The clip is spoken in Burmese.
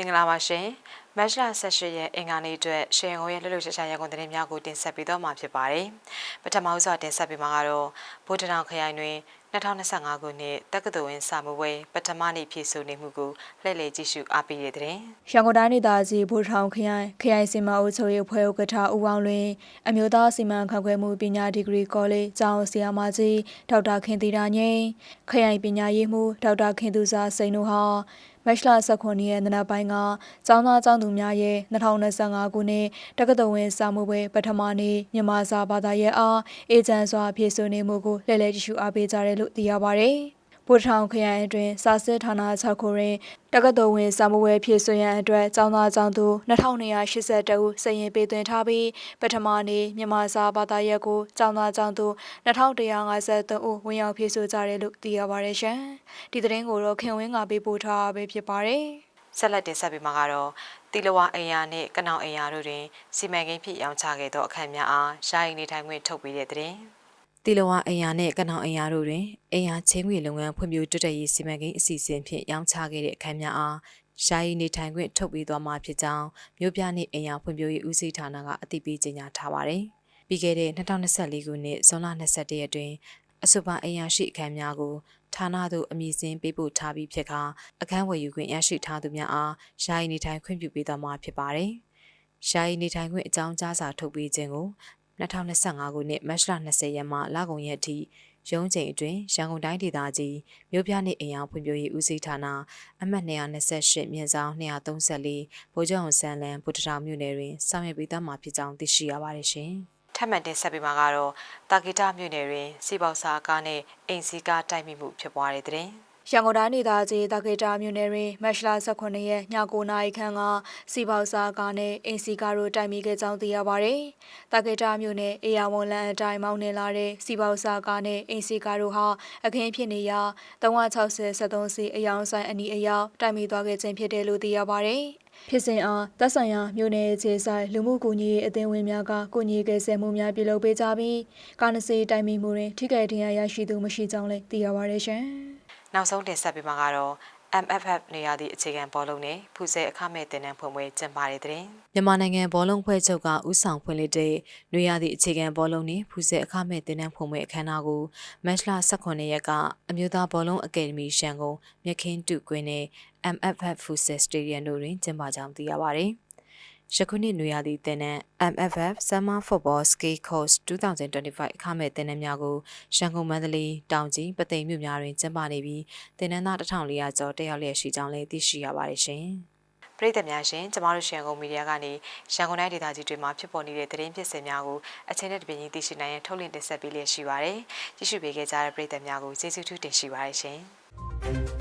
မင်္ဂလာပါရှင်မတ်လ18ရက်အင်္ဂါနေ့အတွက်ရှေငိုရဲ့လှုပ်လှုပ်ရှားရှားရန်ကုန်သတင်းများကိုတင်ဆက်ပေးတော့မှာဖြစ်ပါတယ်ပထမဦးစွာတင်ဆက်ပေးမှာကတော့ဗုဒ္ဓတောင်ခရိုင်တွင်2025ခုနှစ်တက္ကသိုလ်ဝင်စာမွေးပထမနေ့ဖြည့်ဆို့နေမှုကိုလှည့်လည်ကြည့်ရှုအားပေးရတဲ့တဲ့ရန်ကုန်တိုင်းဒေသကြီးဗိုလ်ထောင်ခရိုင်ခရိုင်စီမံအုပ်ချုပ်ရေးအဖွဲ့ဥက္ကဋ္ဌဦးအောင်လွင်အမျိုးသားစီမံခန့်ခွဲမှုပညာဒီဂရီကောလိပ်ကျောင်းဆရာမကြီးဒေါက်တာခင်သီတာငိမ့်ခရိုင်ပညာရေးမှူးဒေါက်တာခင်သူစာစိန်တို့ဟာ မက်လ19ရက်နေ့နက်ပိုင်းကကျောင်းသားကျောင်းသူများရဲ့2025ခုနှစ်တက္ကသိုလ်ဝင်စာမှုပွဲပထမနေ့မြန်မာစာဘာသာရေးအားအေဂျင့်စွာဖြည့်ဆို့နေမှုကိုလှည့်လည်ကြည့်ရှုအားပေးကြတယ်လို့သိရပါဗျ။ ဗိုလ်ထောင်ခရိုင်အတွင်းစာစစ်ဌာန6ခုတွင်တက္ကသိုလ်ဝင်စာမှုဝဲဖြည့်ဆွရန်အတွက်ကျောင်းသားကျောင်းသူ2282ဦးစရင်ပေးသွင်းထားပြီးပထမနေ့မြန်မာစာဘာသာရပ်ကိုကျောင်းသားကျောင်းသူ2153ဦးဝင်ရောက်ဖြည့်ဆွကြတယ်လို့သိရပါတယ်ရှင်။ဒီသတင်းကိုတော့ခင်ဝင်းကပေးပို့ထားပဲဖြစ်ပါတယ်။ဆက်လက်တင်ဆက်ပေးမှာကတော့တီလဝအိမ်ယာနှင့်ကနောင်အိမ်ယာတို့တွင်စီမံကိန်းဖြစ်ရောင်းချခဲ့သောအခမ်းများအားရှာယီနေထိုင်ခွင့်ထုတ်ပေးတဲ့တဲ့ တီလဝအိမ်ယာနှင့်ကနောင်အိမ်ယာတို့တွင်အိမ်ယာချင်းငွေလုပ်ငန်းဖွံ့ဖြိုးတိုးတက်ရေးစီမံကိန်းအစီအစဉ်ဖြင့်ရောင်းချခဲ့တဲ့အခမ်းများအားရှာယီနေထိုင်ခွင့်ထုတ်ပေးသွားမှာဖြစ်ကြောင်းမြို့ပြနှင့်အိမ်ယာဖွံ့ဖြိုးရေးဦးစီးဌာနကအသိပေးကြေညာထားပါတယ်။ပြီးခဲ့တဲ့2024ခုနှစ်ဇွန်လ22ရက်တွင်အဆိုပါအိမ်ယာရှိအခမ်းများကိုဌာနသို့အမည်စင်းပေးပို့ထားပြီးဖြစ်ကအခန်းဝယ်ယူခွင့်ရရှိထားသူများအားယာယီနေထိုင်ခွင့်ပြုပေးသွားမှာဖြစ်ပါတယ်။ယာယီနေထိုင်ခွင့်အကြောင်းကြားစာထုတ်ပေးခြင်းကို 2025ခုနှစ်မတ်လ20ရက်မှလကုန်ရက်ထိရုံးချိန်အတွင်းရန်ကုန်တိုင်းဒေသကြီးမြို့ပြနှင့်အိမ်အောင်ဖွံ့ဖြိုးရေးဦးစီးဌာနအမှတ်228မြင်းဆောင်234ဗိုလ်ချုပ်အောင်ဆန်းလန်းဗုဒ္ဓတော်မြို့နယ်တွင်ဆောင်ရွက်ပေးသွားမှာဖြစ်ကြောင်းသိရှိရပါတယ်ရှင်။ထပ်မံတင်ဆက်ပေးမှာကတော့တာဂီတာမြို့နယ်တွင်စီပေါစာကားနဲ့အိမ်စီကားတိုက်မိမှုဖြစ်ပွားတဲ့တဲ့ ရန်ကုန်တိုင်းဒေသကြီးတကေတာမြို့နယ်တွင်မတ်လ18ရက်ည9နာရီခန့်ကစီပေါစာကားနဲ့အင်စီကားတို့တိုက်မိခဲ့ကြောင်းသိရပါဗျ။တကေတာမြို့နယ်အေယာဝန်လန်အတိုင်းမောင်းနေလာတဲ့စီပေါစာကားနဲ့အင်စီကားတို့ဟာအခင်းဖြစ်နေရာ360 73စီအယောင်ဆိုင်အနီးအယောင်တိုက်မိသွားခဲ့ခြင်းဖြစ်တယ်လို့သိရပါဗျ။ဖြစ်စဉ်အားသက်ဆိုင်ရာမြို့နယ်ခြေဆိုင်လူမှုကူညီရေးအသင်းဝင်များကကူညီကယ်ဆယ်မှုများပြုလုပ်ပေးကြပြီးကာနစီတိုင်မီမှုတွင်ထိခိုက်ဒဏ်ရာရရှိသူမရှိကြောင်းလည်းသိရပါတယ်ရှင်။ နောက်ဆုံးတင်ဆက်ပေးမှာကတော့ MFF နေရာသည့်အခြေခံဘောလုံးနဲ့ဖူဆဲအခမဲ့တင်နန်းဖွင့်ပွဲကျင်းပတဲ့တဲ့မြန်မာနိုင်ငံဘောလုံးဖွဲ့ချုပ်ကဥဆောင်ဖွင့်လှစ်တဲ့နေရာသည့်အခြေခံဘောလုံးနဲ့ဖူဆဲအခမဲ့တင်နန်းဖွင့်ပွဲအခမ်းအနားကိုမတ်လ18ရက်ကအမျိုးသားဘောလုံးအကယ်ဒမီရှန်ကုန်မြခင်းတုကွင်းနဲ့ MFF ဖူဆဲစတေဒီယံတို့တွင်ကျင်းပကြောင်းသိရပါတယ်။ ယခုနှစ်နွေရာသီတင်နန်း MFF Summer Football Ski Course 2025အခမဲ့တင်နန်းများကိုရန်ကုန်မန္တလေးတောင်ကြီးပသိမ်မြို့များတွင်ကျင်းပနေပြီးတင်နန်းသား1400ကျော်တက်ရောက်လျက်ရှိကြောင်းလည်းသိရှိရပါတယ်ရှင်။ပရိသတ်များရှင်ကျမတို့ရှန်ကုန်မီဒီယာကနေရန်ကုန်တိုင်းဒေသကြီးတွေမှာဖြစ်ပေါ်နေတဲ့သတင်းဖြစ်စဉ်များကိုအချိန်နဲ့တပြေးညီသိရှိနိုင်ရန်ထုတ်လင်းတင်ဆက်ပေးလျက်ရှိပါတယ်။ကြည့်ရှုပေးခဲ့ကြတဲ့ပရိသတ်များကိုကျေးဇူးထူးတင်ရှိပါတယ်ရှင်။